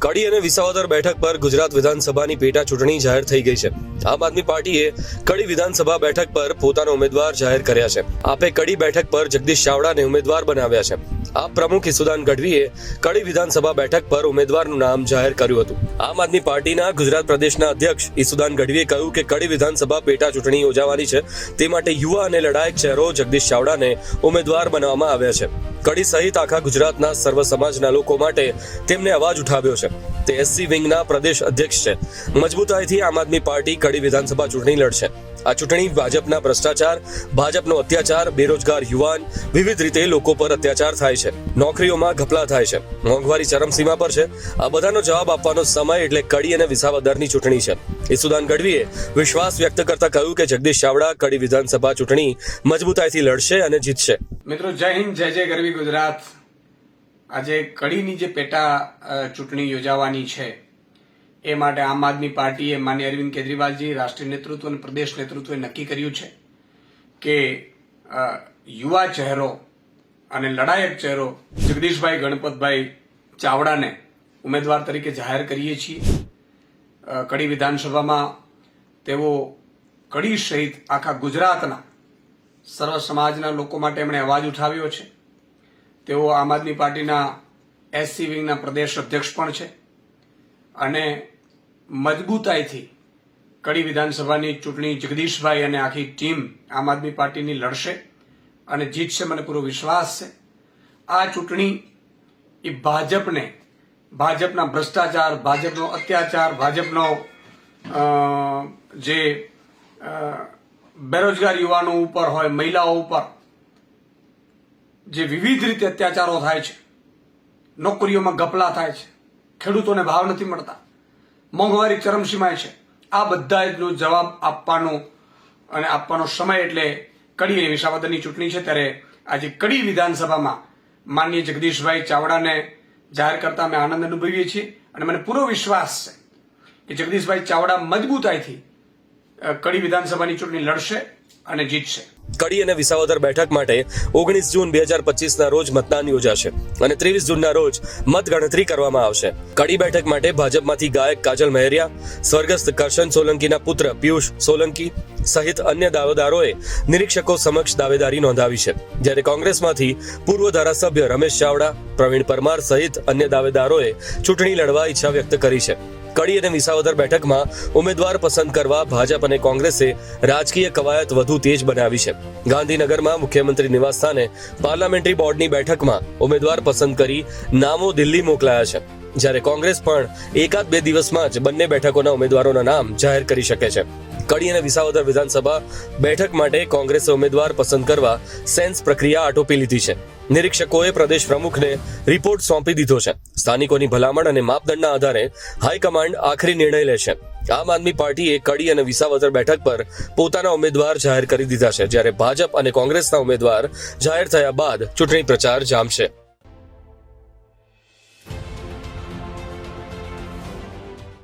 કડી અને વિસાવદર બેઠક પર ગુજરાત વિધાનસભાની પેટા ચૂંટણી જાહેર થઈ ગઈ છે. આમ આદમી પાર્ટીએ કડી વિધાનસભા બેઠક પર પોતાનો ઉમેદવાર જાહેર કર્યા છે. આપે કડી બેઠક પર જગદીશ ચાવડાને ઉમેદવાર બનાવ્યા છે. આપ પ્રમુખ ઈસુદાન ગઢવીએ કડી વિધાનસભા બેઠક પર ઉમેદવારનું નામ જાહેર કર્યું હતું. આમ આદમી પાર્ટીના ગુજરાત પ્રદેશના અધ્યક્ષ ઈસુદાન ગઢવીએ કહ્યું કે કડી વિધાનસભા પેટા ચૂંટણી યોજાવાની છે. તે માટે યુવા અને લડાયક ચહેરો જગદીશ ચાવડાને ઉમેદવાર બનાવવામાં આવ્યા છે. કડી સહિત આખા ગુજરાતના સર્વ સમાજના લોકો માટે તેમને અવાજ ઉઠાવ્યો છે. તે એસસી વિંગના પ્રદેશ અધ્યક્ષ છે. મજબૂતાઈથી આમ આદમી પાર્ટી કડી વિધાનસભા ચૂંટણી લડશે. આ ચૂંટણી ભાજપના ભ્રષ્ટાચાર, ભાજપનો અત્યાચાર, બેરોજગાર યુવાન, વિવિધ રીતે લોકો પર અત્યાચાર થાય છે. નોકરીઓમાં ઘપલા થાય છે. મોંઘવારી ચરમસીમા પર છે. આ બધાનો જવાબ આપવાનો સમય એટલે કડી અને વિસાવદરની ચૂંટણી છે. ઈસુદાન ગઢવીએ વિશ્વાસ વ્યક્ત કરતા કહ્યું કે જગદીશ ચાવડા કડી વિધાનસભા ચૂંટણી મજબૂતાઈથી લડશે અને જીતશે. મિત્રો, જય હિન્દ, જય જય ગરવી ગુજરાત. આજે કડીની જે પેટા ચૂંટણી યોજાવાની છે એ માટે આમ આદમી પાર્ટીએ માન્ય અરવિંદ કેજરીવાલજી રાષ્ટ્રીય નેતૃત્વ અને પ્રદેશ નેતૃત્વે નક્કી કર્યું છે કે યુવા ચહેરો અને લડાયક ચહેરો જગદીશભાઈ ગણપતભાઈ ચાવડાને ઉમેદવાર તરીકે જાહેર કરીએ છીએ. કડી વિધાનસભામાં તેઓ કડી સહિત આખા ગુજરાતના સર્વ સમાજના લોકો માટે એમણે અવાજ ઉઠાવ્યો છે. તેઓ આમ આદમી પાર્ટીના એસસી વિંગના પ્રદેશ અધ્યક્ષ પણ છે. અને મજબૂતાઈથી કડી વિધાનસભાની ચૂંટણી જગદીશભાઈ અને આખી ટીમ આમ આદમી પાર્ટીની લડશે અને જીતશે મને પૂરો વિશ્વાસ છે. આ ચૂંટણી એ ભાજપને, ભાજપના ભ્રષ્ટાચાર, ભાજપનો અત્યાચાર, ભાજપનો જે બેરોજગાર યુવાનો ઉપર હોય, મહિલાઓ ઉપર જે વિવિધ રીતે અત્યાચારો થાય છે, નોકરીઓમાં ગપલા થાય છે ખેડૂતોને ભાવ નથી મળતા. મોંઘવારી ચરમસીમાએ છે. આ બધાનો જવાબ આપવાનો અને આપવાનો સમય એટલે કડી અને વિસાવદરની ચૂંટણી છે ત્યારે આજે કડી વિધાનસભામાં માનનીય જગદીશભાઈ ચાવડાને જાહેર કરતા અમે આનંદ અનુભવીએ છીએ અને મને પૂરો વિશ્વાસ છે કે જગદીશભાઈ ચાવડા મજબૂતાઈથી કડી વિધાનસભાની ચૂંટણી લડશે. અને જીતશે કડી અને વિસાવદર બેઠક માટે ઓગણીસ જૂન બે હજાર પચીસના રોજ મતદાન યોજાશે અને ત્રેવીસ જૂનના રોજ મતગણતરી કરવામાં આવશે. કડી બેઠક માટે ભાજપમાંથી ગાયક કાજલ મહેરિયા, સ્વર્ગસ્થ કરશન સોલંકીના પુત્ર પિયુષ સોલંકી સહિત અન્ય દાવેદારોએ નિરીક્ષકો સમક્ષ દાવેદારી નોંધાવી છે. જ્યારે કોંગ્રેસમાંથી પૂર્વ ધારાસભ્ય રમેશ ચાવડા, પ્રવીણ પરમાર સહિત અન્ય દાવેદારોએ ચૂંટણી લડવા ઈચ્છા વ્યક્ત કરી છે. કડી અને વિસાવદર બેઠકમાં ઉમેદવાર પસંદ કરવા ભાજપ અને કોંગ્રેસે રાજકીય કવાયત વધુ તેજ બનાવી છે. ગાંધીનગરમાં મુખ્યમંત્રી નિવાસ સ્થાને પાર્લામેન્ટરી બોર્ડની બેઠકમાં ઉમેદવાર પસંદ કરી નામો દિલ્હી મોકલાયા છે. જ્યારે કોંગ્રેસ પણ એકાદ બે દિવસમાં જ બંને બેઠકોના ઉમેદવારોના નામ જાહેર કરી શકે છે. કડી અને વિસાવદર વિધાનસભા બેઠક માટે કોંગ્રેસે ઉમેદવાર પસંદ કરવા સેન્સ પ્રક્રિયા આટોપી લીધી છે. નિરીક્ષકોએ પ્રદેશ પ્રમુખને રિપોર્ટ સોંપી દીધો છે. સ્થાનિકોની ભલામણ અને માપદંડના આધારે હાઈકમાન્ડ આખરી નિર્ણય લેશે આમ આદમી પાર્ટીએ કડી અને વિસાવદર બેઠક પર પોતાના ઉમેદવાર જાહેર કરી દીધા છે, જ્યારે ભાજપ અને કોંગ્રેસના ઉમેદવાર જાહેર થયા બાદ ચૂંટણી પ્રચાર જામશે.